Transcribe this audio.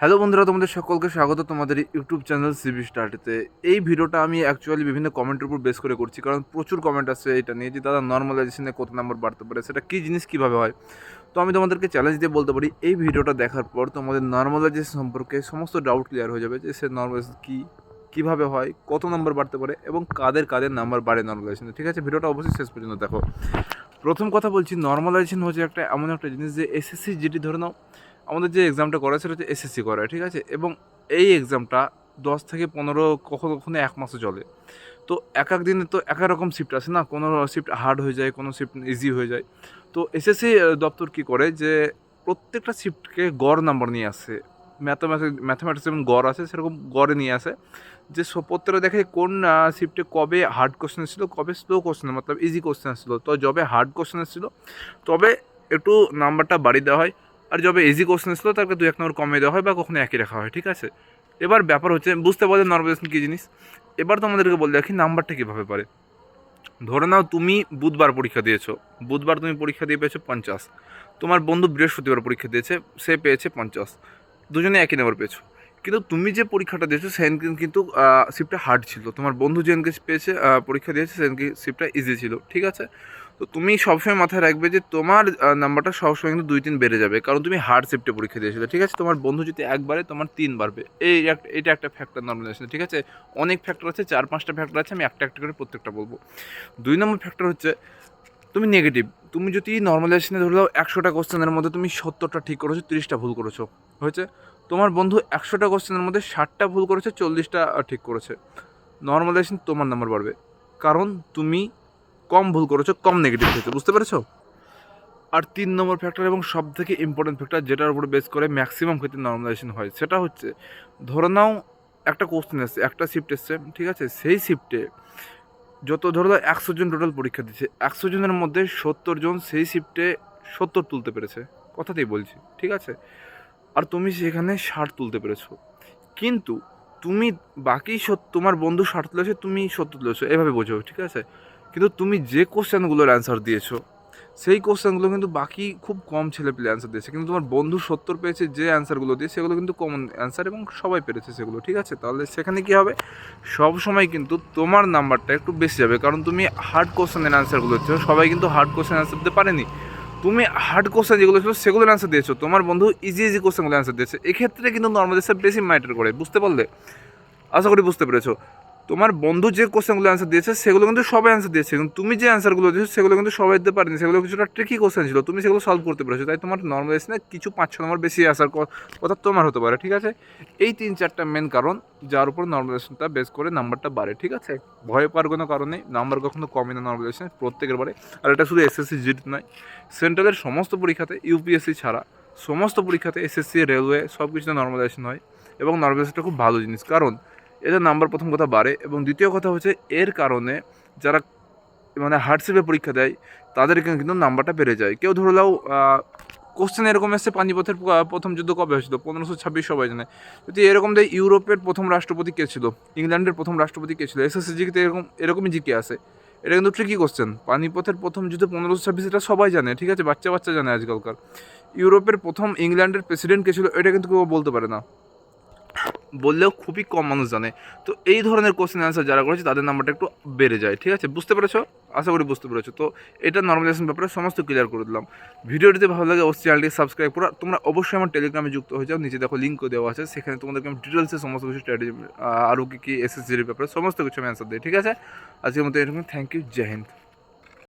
Hello বন্ধুরা, তোমাদের সকলকে স্বাগত। তোমাদের ইউটিউব চ্যানেল সিবি স্টার্টতে এই ভিডিওটা আমি অ্যাকচুয়ালি বিভিন্ন কমেন্টের উপর বেস করে করছি, কারণ প্রচুর কমেন্ট আছে এটা নিয়ে যে, দাদা নর্মালাইজেশনে কত নাম্বার বাড়তে পারে? সেটা কী জিনিস, কীভাবে হয়? তো আমি তোমাদেরকে চ্যালেঞ্জ দিয়ে বলতে পারি, এই ভিডিওটা দেখার পর তোমাদের নর্মালাইজেশন সম্পর্কে সমস্ত ডাউট ক্লিয়ার হয়ে যাবে যে, সে নর্মালাইজেশন কী, কীভাবে হয়, কত নাম্বার বাড়তে পারে এবং কাদের কাদের নাম্বার বাড়ে নর্মালাইজেশনে ঠিক আছে? ভিডিওটা অবশ্যই শেষ পর্যন্ত দেখো। প্রথম কথা বলছি নর্মালাইজেশন হচ্ছে একটা এমন একটা জিনিস যে এসএসসি যেটি ধরে নাও আমাদের যে এক্সামটা করা সেটা হচ্ছে এসএসসি করা, ঠিক আছে? এবং এই এক্সামটা দশ থেকে পনেরো কখনো কখনো এক মাসও চলে। তো এক এক দিনে তো এক এক রকম শিফট আছে না? কোনো শিফট হার্ড হয়ে যায়, কোনো শিফট ইজি হয়ে যায়। তো এসএসসি দপ্তর কী করে যে প্রত্যেকটা শিফটকে গড় নাম্বার নিয়ে আসে। ম্যাথামেটিক্স ম্যাথামেটিক্স যেমন গড় আছে, সেরকম গড়ে নিয়ে আসে। যে প্রত্যেকটা দেখে কোন শিফটে কবে হার্ড কোশ্চেন ছিল কবে স্লো কোশ্চেন মতলব ইজি কোশ্চেন ছিল তো যবে হার্ড কোশ্চেন ছিল তবে একটু নাম্বারটা বাড়িয়ে দেওয়া হয়। আর যবে ইজি কোশ্চেন ছিল তাকে দু এক নম্বর কমিয়ে দেওয়া হয় বা কখনো একই রাখা হয়, ঠিক আছে? এবার ব্যাপার হচ্ছে, বুঝতে পারলে নর্মালাইজেশন কী জিনিস? এবার তোমাদেরকে বলে রাখি নাম্বারটা কীভাবে পারে? ধরে নাও তুমি বুধবার পরীক্ষা দিয়েছ। বুধবার তুমি পরীক্ষা দিয়ে পেয়েছ পঞ্চাশ। তোমার বন্ধু বৃহস্পতিবার পরীক্ষা দিয়েছে, সে পেয়েছে পঞ্চাশ। দুজনে একই নম্বর পেয়েছ। কিন্তু তুমি যে পরীক্ষাটা দিয়েছ সেদিন কিন্তু শিফটটা হার্ড ছিল। তোমার বন্ধু যেদিনকে পেয়েছে পরীক্ষা দিয়েছে সেদিনকে শিফটটা ইজি ছিল, ঠিক আছে? তো তুমি সবসময় মাথায় রাখবে যে তোমার নাম্বারটা সবসময় কিন্তু দুই তিন বেড়ে যাবে। কারণ তুমি হার্ড শিফটে পরীক্ষা দিয়েছিলে, ঠিক আছে? তোমার বন্ধু যদি একবারে তোমার তিন বাড়বে এই এটা একটা ফ্যাক্টর নর্মাল নর্মালাইজেশন ঠিক আছে? অনেক ফ্যাক্টর আছে, চার পাঁচটা ফ্যাক্টর আছে, আমি একটা একটা করে প্রত্যেকটা বলব। দুই নম্বর ফ্যাক্টর হচ্ছে, তুমি নেগেটিভ তুমি যদি নর্মালাইজেশনে ধরে দাও একশোটা কোশ্চেনের মধ্যে তুমি সত্তরটা ঠিক করেছ, তিরিশটা ভুল করেছ, হয়েছে? তোমার বন্ধু একশোটা কোশ্চেনের মধ্যে ষাটটা ভুল করেছে, চল্লিশটা ঠিক করেছে। নর্মালাইজেশন তোমার নাম্বার বাড়বে। কারণ তুমি কম ভুল করেছ, কম নেগেটিভ হয়েছে বুঝতে পেরেছ? আর তিন নম্বর ফ্যাক্টর এবং সব থেকে ইম্পর্টেন্ট ফ্যাক্টর যেটার উপরে বেস করে ম্যাক্সিমাম ক্ষেত্রে নর্মালাইজেশন হয়, সেটা হচ্ছে, ধরে নাও একটা কোশ্চেন এসছে, একটা শিফট এসছে, ঠিক আছে? সেই শিফটে যত ধরো একশো জন টোটাল পরীক্ষা দিচ্ছে, একশো জনের মধ্যে সত্তর জন সেই শিফটে সত্তর তুলতে পেরেছে, কথাতেই বলছি, ঠিক আছে? আর তুমি সেখানে ষাট তুলতে পেরেছ। কিন্তু তুমি বাকি তোমার বন্ধু ষাট তুলেছে, তুমি সত্তর তুলেছো, এভাবে বোঝো, ঠিক আছে? কিন্তু তুমি যে কোশ্চেনগুলোর অ্যান্সার দিয়েছ, সেই কোশ্চেনগুলো কিন্তু বাকি খুব কম ছেলে পেলে অ্যান্সার দিয়েছে। কিন্তু তোমার বন্ধু সত্তর পেয়েছে যে অ্যান্সারগুলো দিয়ে, সেগুলো কিন্তু কমন অ্যান্সার এবং সবাই পেরেছে সেগুলো, ঠিক আছে? তাহলে সেখানে কী হবে? সব সময় কিন্তু তোমার নাম্বারটা একটু বেশি যাবে, কারণ তুমি হার্ড কোশ্চেনের অ্যান্সারগুলো দিচ্ছ সবাই কিন্তু হার্ড কোশ্চেন অ্যান্সার দিতে পারেনি। তুমি হার্ড কোশ্চেন যেগুলো ছিল, সেগুলোর অ্যান্সার দিয়েছ। তোমার বন্ধু ইজি ইজি কোশ্চেনগুলো অ্যান্সার দিয়েছে। এক্ষেত্রে কিন্তু নর্মালাইজেশন বেশি ম্যাটার করে, বুঝতে পারলে? আশা করি বুঝতে পেরেছ। তোমার বন্ধু যে কোশ্চেনগুলো অ্যান্সার দিয়েছে, সেগুলো কিন্তু সবাই অ্যান্সার দিয়েছে। কিন্তু তুমি যে অ্যান্সারগুলো দিয়েছ, সেগুলো কিন্তু সবাই দিতে পারেনি। সেগুলো কিছুটা ট্রিকি কোশ্চেন ছিল। তুমি সেগুলো সলভ করতে পেরেছ। তাই তোমার নর্মালাইজেশনে কিছু পাঁচ, ছ নম্বর বেশি আসার কথা তোমার হতে পারে, ঠিক আছে? এই তিন, চারটা মেন কারণ, যার উপর নর্মালাইজেশনটা বেস করে নাম্বারটা বাড়ে, ঠিক আছে? ভয় পাওয়ার কোনো কারণ নাম্বার কখনো কমে না নর্মালাইজেশন প্রত্যেকের বারে আর এটা শুধু এসএসসি জিট নয়। সেন্ট্রালের সমস্ত পরীক্ষাতে ইউপিএসসি ছাড়া সমস্ত পরীক্ষাতে এসএসসি রেলওয়ে সব কিছুতে নর্মালাইজেশন হয় এবং নর্মালাইজেশনটা খুব ভালো জিনিস। কারণ এদের নাম্বার প্রথম কথা বাড়ে এবং দ্বিতীয় কথা হচ্ছে এর কারণে যারা মানে হার্ডশিপে পরীক্ষা দেয়, তাদের কিন্তু নাম্বারটা বেড়ে যায়। কেউ ধরে নাও কোশ্চেন এরকম এসছে, পানিপথের প্রথম যুদ্ধ কবে হয়েছিল? পনেরোশো ছাব্বিশ সবাই জানে। যদি এরকম দেয়, ইউরোপের প্রথম রাষ্ট্রপতি কে ছিল? ইংল্যান্ডের প্রথম রাষ্ট্রপতি কে ছিল? এসএসসি জিকে এরকম, এরকমই জিকে আসে এটা কিন্তু ট্রিকি কোশ্চেন পানিপথের প্রথম যুদ্ধ পনেরোশো ছাব্বিশ, এটা সবাই জানে, ঠিক আছে? বাচ্চা বাচ্চা জানে আজকালকার। ইউরোপের প্রথম ইংল্যান্ডের প্রেসিডেন্ট কে ছিল, এটা কিন্তু কেউ বলতে পারে না। বললেও খুবই কম মানুষ জানে। তো এই ধরনের কোশ্চেন অ্যান্সার যারা করেছে, তাদের নাম্বারটা একটু বেড়ে যায়, ঠিক আছে? বুঝতে পেরেছ? আশা করি বুঝতে পেরেছ। তো এটা নর্মালাইজেশন ব্যাপারে সমস্ত ক্লিয়ার করে দিলাম। ভিডিওটি যদি ভালো লাগে অবশ্যই চ্যানেলটি সাবস্ক্রাইব করো। তোমরা অবশ্যই আমার টেলিগ্রামে যুক্ত হয়ে যাও। নিচে দেখো লিঙ্কও দেওয়া আছে। সেখানে তোমাদেরকে আমি ডিটেলসে সমস্ত কিছু স্ট্র্যাটেজি আরও কী কী এসএসজির ব্যাপারে সমস্ত কিছু আমি অ্যান্সার দিই, ঠিক আছে? আজকের মতো এরকম থ্যাংক ইউ জয় হিন্দ।